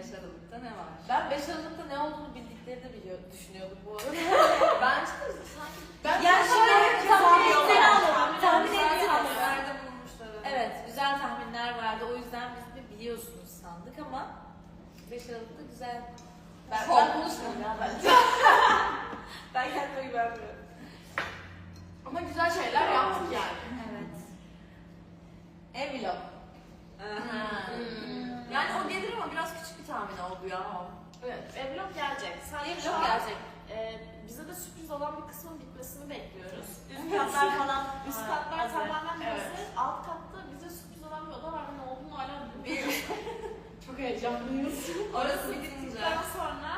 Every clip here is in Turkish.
5 Aralık'ta ne var? Ben 5 Aralık'ta ne olduğunu bildiklerini de biliyor, düşünüyordum bu arada. Bence de sanki... Ben Yani şimdi tahmin ettiğini alalım. Tahmin ettiğini alalım. Evet, güzel tahminler vardı. O yüzden biz de biliyorsunuz sandık ama 5 Aralık'ta güzel. Ben, Şok. ben konuşmuyorum ya ben. ben kendime güvenmiyorum. Ama güzel şeyler yaptık yani. Evet. Envelope. Hmm. Yani o gelir ama biraz küçük bir tahmin oldu ya. Evet, envelop gelecek. Sadece şu an gelecek. e, bize de sürpriz olan bir kısmın bitmesini bekliyoruz. Üst katlar falan. Üst katlar hazır. tamamen Evet. hazır. Alt katta bize sürpriz olan bir oda var ne olduğunu hala bilmiyoruz. Çok heyecanlıyız. orası bitince. Daha sonra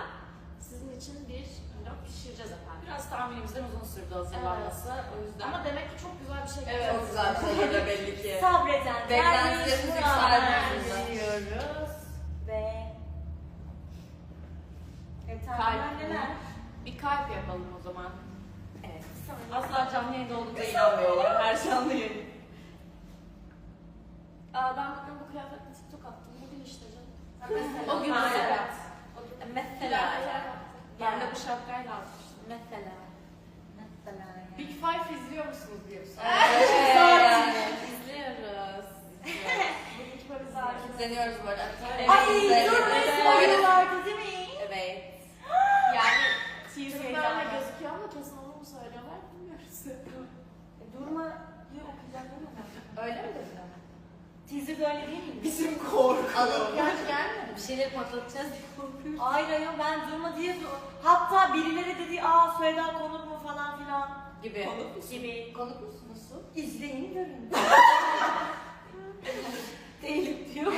sizin için bir envelop pişireceğiz efendim. Biraz tahminimizden uzun sürdü hazırlanması. O yüzden. Ama demek ki çok güzel bir şey Evet. Çok güzel bir şey geliyor belli ki. Sabreden. Beklentilerimiz yükseldi. Ve... E, Kalp. neler? bir kalp yapalım o zaman. Evet. Asla canlı yayında olduğumuza inanmıyorlar. Her canlı yayın. Aa, ben bugün bu kıyafetle TikTok attım. Bugün işte canım. O gün mesela. Mesela. Ben de bu şapkayla atmıştım. Mesela. Mesela yani. Big Five izliyor musunuz diye bir soru. Evet. İzliyoruz. Bugünkü böyle zaten. Deniyoruz bu arada. Ay Evet. dur Evet. ne soruyorlardı değil mi? Evet. Yani Teaser böyle heyecanlı. gözüküyor ama kesin onu mu söylüyorlar bilmiyoruz. E, Durma'yı okuyacaklar mı? Öyle mi dediler? Teaser öyle değil mi? Bizim korku. Alıp yaş gelmedi. Bir şeyleri patlatacağız diye korkuyorum. Hayır ben Durma diye Hatta birileri dedi aa Süheyda konuk mu falan filan Gibi. gibi. Konuk musunuz? İzleyin görün. Değilim diyor.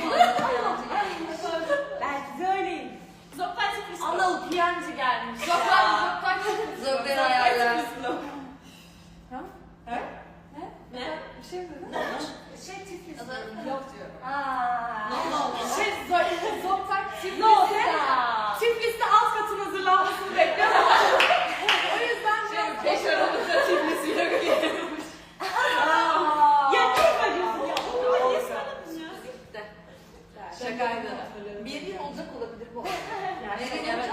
Belki de öyleyim. Zoptan çıkmış. Anıl piyancı gelmiş. Zoptan, zoptan çıkmış. Zöbren ayarlar. Ne? Bir şey mi dedin? Şey Tiflis. Yok diyorum. Aa. Şey, zo- zoptan Tiflis'te, Ne oldu ya? Tiflis'te alt katın hazırlanmasını bekliyorum. o yüzden biraz... Beş Aralık'ta Tiflis'iyle geliyormuş. Aa. Ya ne bakıyorsun ya? Aa, Niye sen- söyledin ya? Gitti. Şakaydı. Bir yıl olacak olabilir bu. Yani Evet. evet.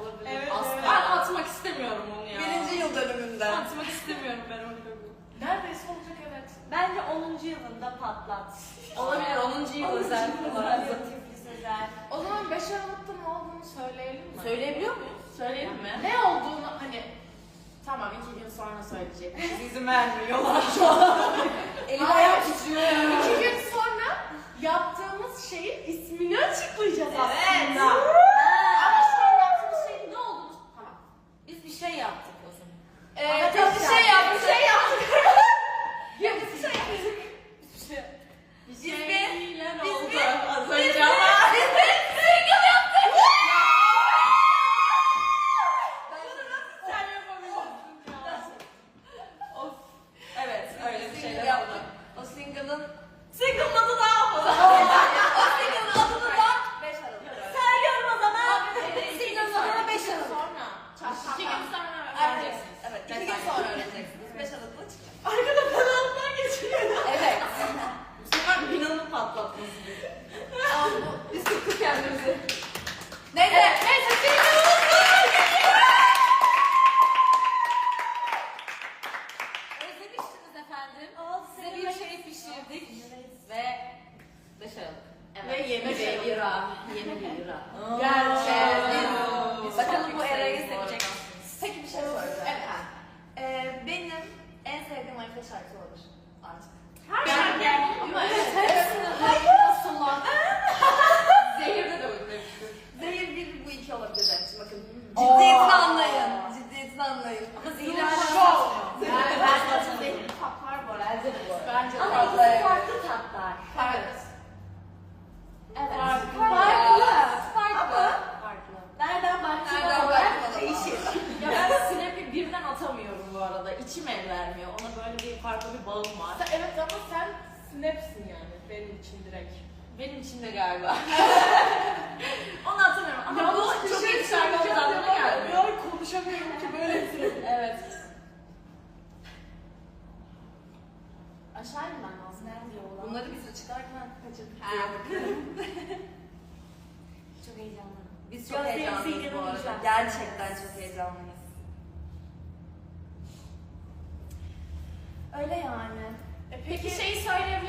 Olabilir. Evet, Aslında evet. ben atmak istemiyorum onu ya. Birinci yıl dönümünden. Atmak istemiyorum ben onu. Neredeyse olacak evet. Bence 10. yılında patlat. Olabilir 10. yıl özel falan. Tiflis özel. O zaman 5 Aralık'ta ne olduğunu söyleyelim mi? Söyleyebiliyor muyuz? Söyleyelim mi? Ne olduğunu hani... Tamam iki gün sonra söyleyecek. İzin vermiyorlar şu an. Elim ayağım titriyor. İki gün sonra yaptığımız şeyin ismini açıklayacağız aslında. Ha. Aşağı inmen lazım. Nerede olan? Bunları biz çıkarken kaçırdık. Ha. Çok heyecanlı. Biz çok Gözlerinize heyecanlıyız bu arada. Gerçekten çok heyecanlıyız. Öyle yani. E peki şeyi söyleyebiliyor muyuz?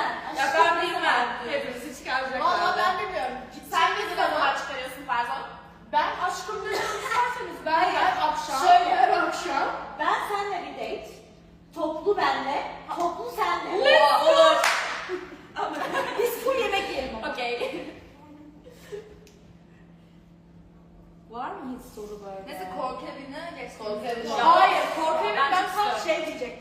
Yüzden. Ya ben bilmem. Hepimizi çıkaracaklar. Valla ben bilmiyorum. Sen ne zaman çıkarıyorsun pardon? Ben aşkım dedim isterseniz ben her akşam. Şöyle. Her akşam. Ben senle bir date. Toplu benle, toplu senle. Oo, olur. Biz full yemek yiyelim. Okey. Var mı hiç soru böyle? Neyse korku evine geçtik. Korku. Hayır korku evi Ben tam şey diyecektim.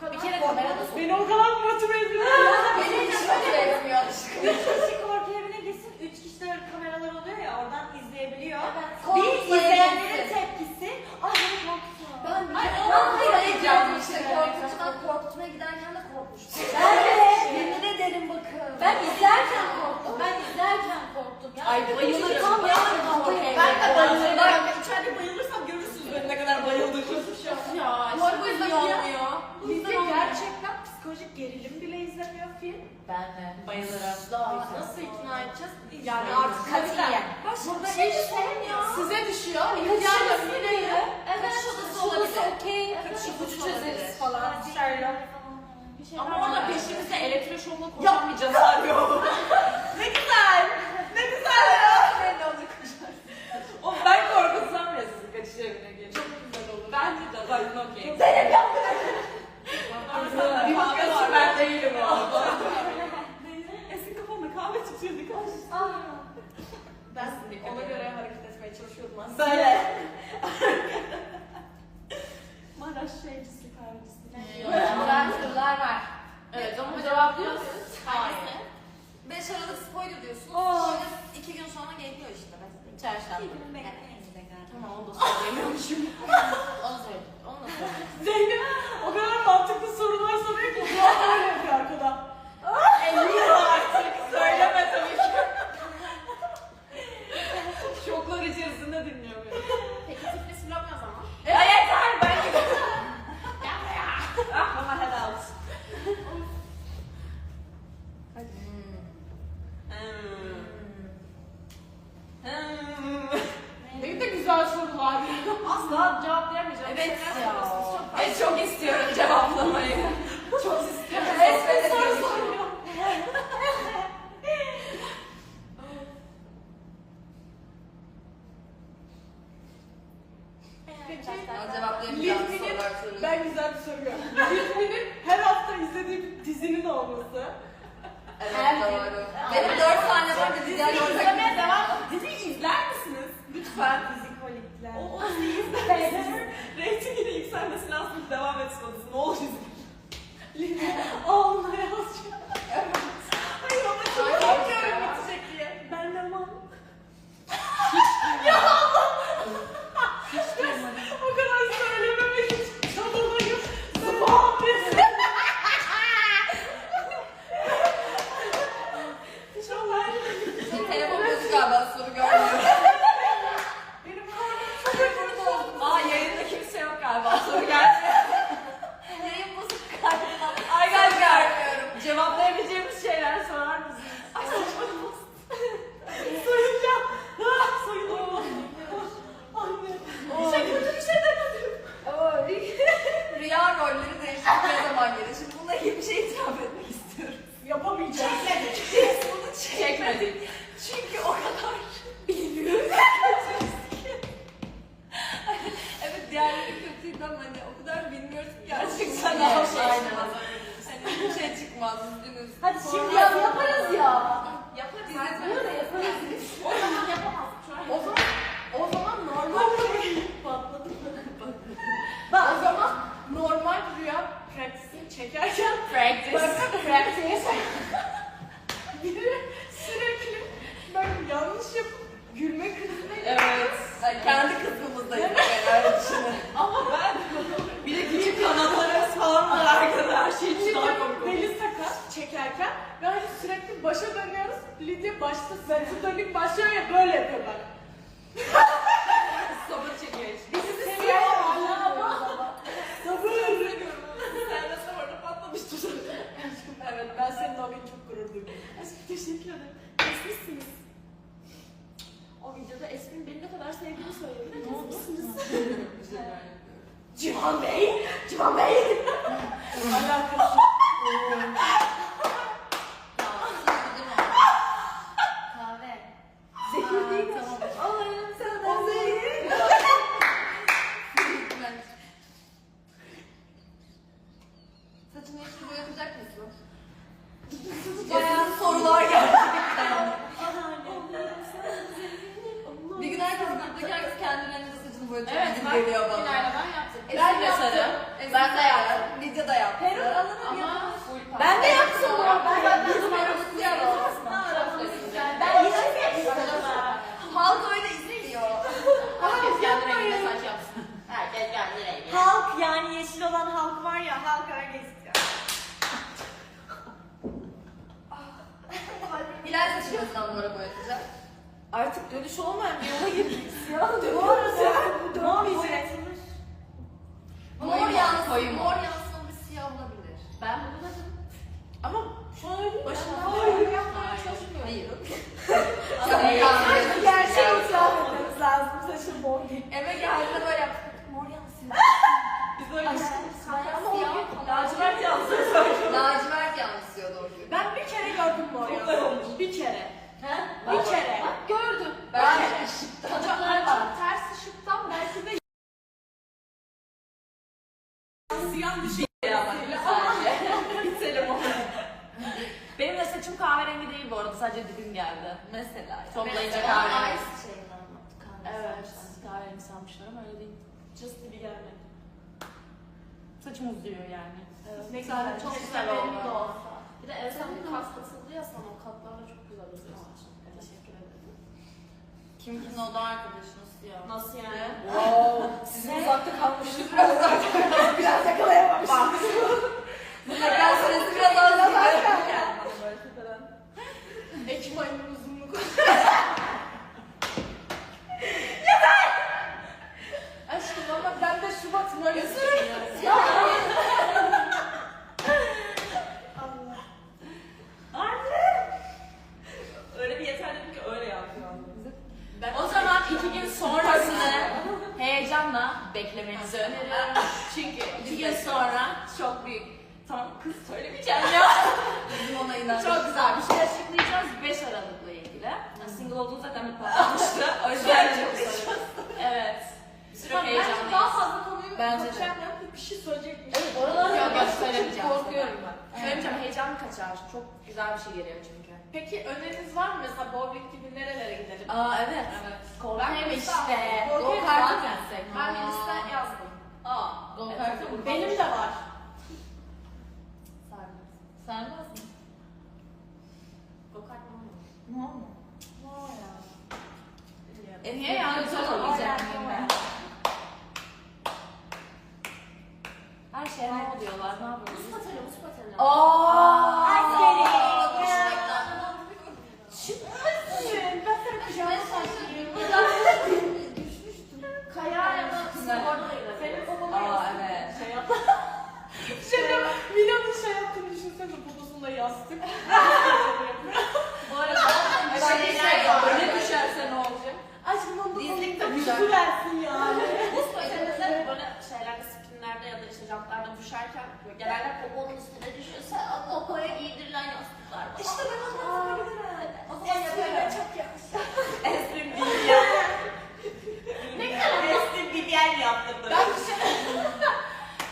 Kadar Bir kere kamerada sok. Beni o kadar motive ediyor. Beni hiç motive etmiyor aşkım. Üç kişi korku evine gitsin, üç kişi de kameralar oluyor ya oradan izleyebiliyor. Evet. Bir izleyenlerin tepkisi, ay beni korkutuyor. Ben Ay, bir o ben hayır, hayır korkutucudan korkutmaya giderken de korkmuştum. Ben de. Yemin ederim bakın. Ben izlerken korktum, ben izlerken korktum. Ya, Ay bayılırım. Tam yani Korku evi. Ben de bayılırım. Ben- Ben içeride bayılırsam görürsünüz benim ne kadar bayıldığımı. Ya, Bu arada şimdi yüzden iyi olmuyor. Bizde gerçekten psikolojik gerilim bile izlemiyor film. Ben de. Bayılırım. Daha nasıl ikna edeceğiz? Yani artık Katiyen. Burada şey sorun ya. size düşüyor. Odası yine? Evet, Kaçış odası olabilir. okey. Kaçış İpucu çözeriz falan. Şöyle. Ama orada peşimizde elektroşokla koşamayacağız abi. ne güzel. Ne güzel ya. O ben korkutsam ya sizi kaçış evine gelin. Çok güzel olur. Bence de bakın okey. Zeynep yaptı. Bir bakıyorsun ben değilim o Ben Dikkat ona göre hareket etmeye çalışıyordum aslında. Böyle. Maraş şeycisi kahvecisi. Güzel sorular var. Evet onu cevaplıyor muyuz? Hayır. 5 Aralık spoiler diyorsun. Oo. Sonra 2 gün sonra geliyor işte. Çarşamba. Tamam onu da söyleyemiyormuşum. Onu söyle. Onu da söyle. Zeynep o kadar mantıklı sorular soruyor ki cevap öyle yapıyor arkada. 50 yıl artık. fans. 주먹이? 주먹이? 맞아 numara boyatacak. Artık dönüş olmayan bir yola girdik. Siyah dönüyoruz Bu arada mor boyatılır. Mor yansın, mor yansın bir siyah olabilir. Ben bunu dedim. Ama şu an öyle başından beri yapmaya çalışmıyorum. Hayır. Hayır. Gerçeği itiraf etmemiz lazım. Saçım mor değil. Eve geldiğinde böyle yaptık. Mor yansın. Biz öyle düşündük. Ama o lacivert yansıyor. Lacivert yansıyor doğru. Ben bir kere gördüm mor yansıyor. Bir kere. He? Bir kere. Bak gördüm. Belki çocuklar var. Ters ışıktan belki de siyah bir şey yapmak. Sadece. Bitelim onu. Kahverengi değil bu arada. Sadece dibim geldi. Mesela. Toplayınca kahverengi. Şeyini anlattık. Evet. Kahverengi sanmışlar ama öyle değil. Just dibi gelmedi. Saçım uzuyor yani. Evet. Ne güzel. Çok güzel oldu. Bir de Elsa'nın kastası Kim kimin oda arkadaşı nasıl ya? Nasıl yani? Wow. Sizin uzakta kalmıştık. Biraz yakalayamamıştık. Bunlar Konuşamayan bir şey söyleyecekmiş. Evet, oralar Yok, yok, çok söylemeyeceğim. korkuyorum ben. Söylemeyeceğim heyecan kaçar. Çok güzel bir şey geliyor çünkü. Peki öneriniz var mı mesela bowling gibi nerelere gidelim? Aa evet. Evet. Ben Korkuyorum işte. Korkuyorum. Gelsek. Ben bir liste yazdım. Aa. Evet, mı? Benim de var. Sarmaz mı? Go kart mı? Ne oldu? E niye yani güzel olacak? Her şeye ne diyorlar? Ne yapıyoruz? Buz pateni, buz pateni. Aa. Askeri. Çıkmasın. Ben sana pijama saçlıyım. Kaya ya da sporda Senin babana Aa yastık evet. şey yap. Şimdi Milan'ın şey yaptığını düşünsene babasında yastık. Bu arada Ben şeyler şey var. Öyle düşerse ne olacak? Aşkım onu Dizlik de da güzel. yüzü versin yani. Buz pateninde böyle şeylerde, spinlerde ya da işte jantlarda düşerken böyle genelde poponun üstüne düşüyorsa o popoya giydirilen yastıklar var. İşte ben onu yapabilirim. O zaman yapıyorum. çok yakışır. Esrim Vivian. ne kadar Esrim Vivian yaptırdı. Ben bir şey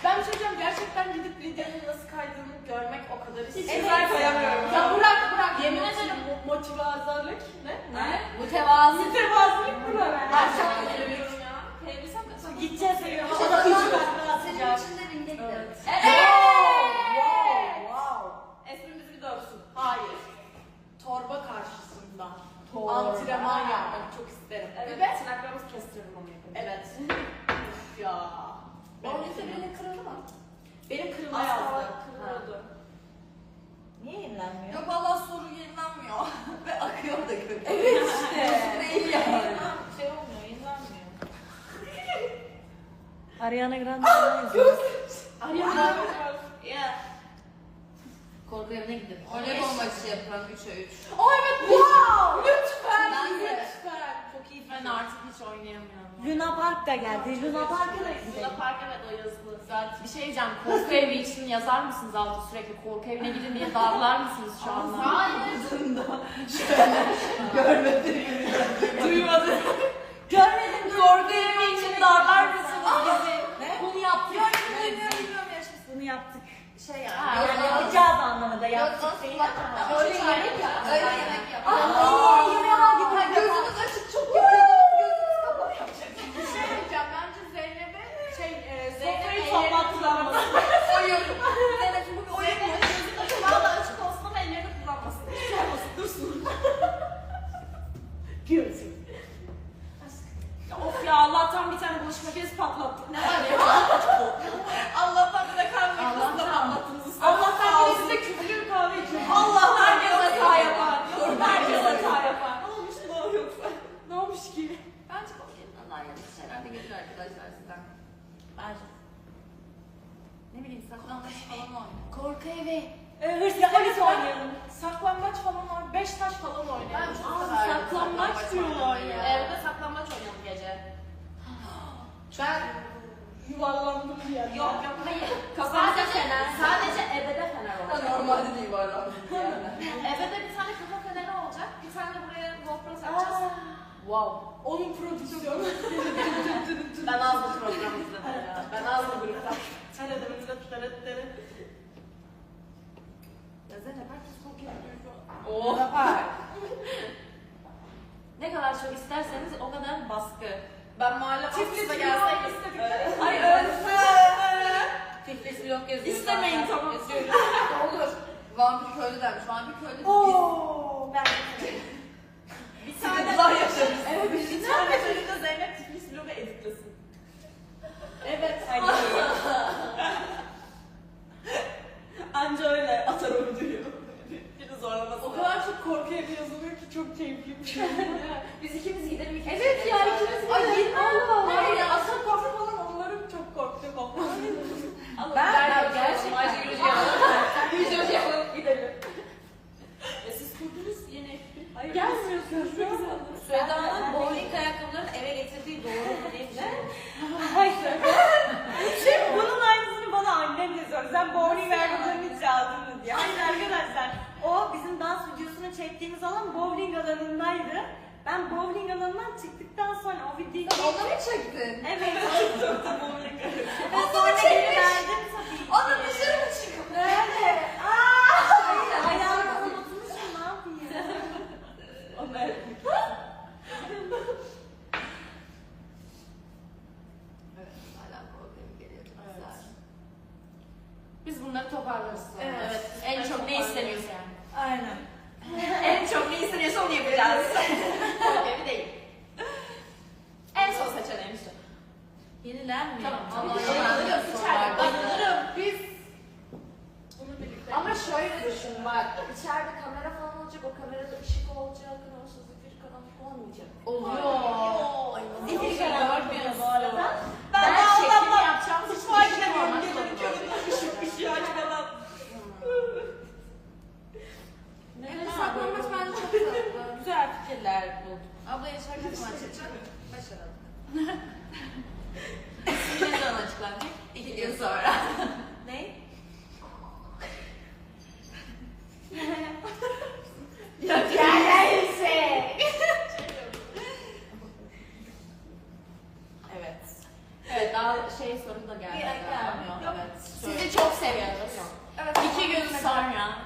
ben bir şey diyeceğim, gerçekten gidip Lidya'nın nasıl kaydığını görmek o kadar istiyorum. Evet. güzel kayamıyorum. Ya bırak bırak. Yemin Motiv- ederim. Motivazarlık ne? Ne? Mütevazılık bırak. Ben çok üzülüyorum ya. Kayabilsem de Gideceğiz seviyorum. O O da zaman hiç ben Senin atacağım. için de ringe gidelim. Wow, wow. Esrim bizi bir dövsün. Hayır. Torba karşısında. Torba. Antrenman yapmak çok isterim. Evet, Ve tırnaklarımızı kestiririm onu yapınca. evet. Üf ya. Onun sebebi kırıldı mı? Benim kırılma Asla yazdı. kırılıyordu. Niye yenilenmiyor? Yok vallahi soru yenilenmiyor. Ve akıyor da kötü. Evet işte. Değil yani. Şey olmuyor, yenilenmiyor. Ariana Grande yazıyor. Ariana Ya. Korku evine gidelim. Voleybol maçı yapılan 3'e 3. Oh evet wow. Lütfen. Ben de. Lütfen. Çok iyi Ben artık hiç oynayamıyorum. Luna Park da geldi. Luna Park'a da Luna gidelim. Park evet o yazılı. Zaten bir şey diyeceğim. Korku evi için yazar mısınız altı sürekli? Korku evine gidin diye darlar mısınız şu anda? Hayır. Görmedim. Duymadım. Görmedim. Korku evi için darlar mısınız bizi? Ne? Bunu yaptık. Bunu yaptık. Şey yani. Ha, yani. Yapacağız anlamında yaptık değil ama. Öyle yemek yap. Öyle yemek yap. Aa, yemeğe var gibi. Ha, Gözünüz açık çok yapıyordunuz. Gözünüz kapalı yapacaksınız. Bir şey diyeceğim. Bence Zeynep'e şey e, Zeynep'e sofrayı ellerini toplattılar. Oyun. Zeynep'in bugün oyun mu? Valla açık olsun ama ellerini kullanmasın. Hiç şey olmasın. Dursun. Guilty. Ya of ya Allah'tan bir tane bulaşık makinesi patlattık. Ne var ya? Allah'tan bir de kahve makinesini de patlattınız. Allah'tan birisi de küflü bir kahve içiyor. Allah herkes hata yapar. Herkes hata yapar. Ne olmuş ne yoksa? Ne olmuş ki? Bence korkuyorlar. Allah yanlış şeyler de gelir arkadaşlar sizden. Bence. Ne bileyim saklanmaç falan oynuyor. Korku evi. Ee, Hırsız polis oynayalım. Saklambaç falan var. Beş taş falan oynayalım. Ben çok Aa, severim saklambaç saklambaç diyorlar oynamayı. ya. Evde saklambaç oynayalım gece. Ben Yok yok hayır. Kafamıza Sadece, fener. sadece ebede fener olacak. Normalde değil var abi. Yani. Ebede bir tane kafa feneri olacak. Bir tane de buraya GoPro takacağız. Wow. Onun prodüksiyonu. Ben az bu program izledim ya. Ben az bu grupta. Sen de demenize tutaret derin. Ya Zeynep herkes korkuyor. Oh. ne kadar çok isterseniz o kadar baskı. Ben mahalle Tiflis baskısına vlog gelseydim. Ay ölsün. Tiflis vlog yazıyoruz. İstemeyin zaten. tamam. Yazıyoruz. Olur. Vampir köylü dermiş. Vampir köylü. Oo, ben Bir tane Sıkıntılar yaşarız. Evet, bir tane bölümde Zeynep Tiflis vlogu editlesin. Evet. Hadi. Anca öyle atar o videoyu. Biri zorlamasın. O kadar çok korku evi yazılıyor ki çok keyifliymiş. Biz ikimiz gidelim iki evet ya ikimiz Ay, Ay Allah Allah. Hayır ya. Asıl korku falan onların çok korkacak olmalı. Ben, Ben gerçekten- Ayşe Gülücü yapalım. Gülücü yapalım gidelim. E siz kurdunuz yeni. Hayır. Gelmiyorsunuz. Süheyda'nın bowling ayakkabılarını eve getirdiği doğru mu değil mi? Hayır sen bowling vermeden hiç çaldın mı diye. Hayır arkadaşlar o bizim dans videosunu çektiğimiz alan bowling alanındaydı. Ben bowling alanından çıktıktan sonra o videoyu Sen onu çektim. mu çektin? Evet. Bowling Ve sonra geri verdim tabii ki. Onu dışarı mı çıkıp? Nerede? Aaa! Ayağımı unutmuşum ne yapayım? Onlar Evet, hala problem geliyor. Evet. Biz bunları toparlarız sonra. Evet. Evet. En çok ne isteniyorsa yani. Aynen. en çok ne isteniyorsa onu yapacağız. Problemi değil. En son seçeneğimiz o. Yenilenmiyor. Tamam, Allah tamam. Allah. Alırım, içeride alırım. Biz Bunu birlikte. ama şöyle düşün bak. İçeride kamera falan olacak. O kamerada ışık olacak. Onsuz bir karanlık olmayacak. Oluyor. Zifir karanlık bu arada. Ben, Ben de şeklini Allah'tan yapacağım. Hiç mutfağa gidemiyorum. Gecenin olur? köründe ışık ışığı açmadan. Evet, saklambaç bence çok tatlı. Güzel fikirler bulduk. Abla yaşarken maç açacak. Başaralım. İsmi ne zaman açıklanacak? İki gün sonra. Ne? Evet. Evet daha şey soru da geldi. Evet. Sizi çok seviyoruz. Evet. İki gün sonra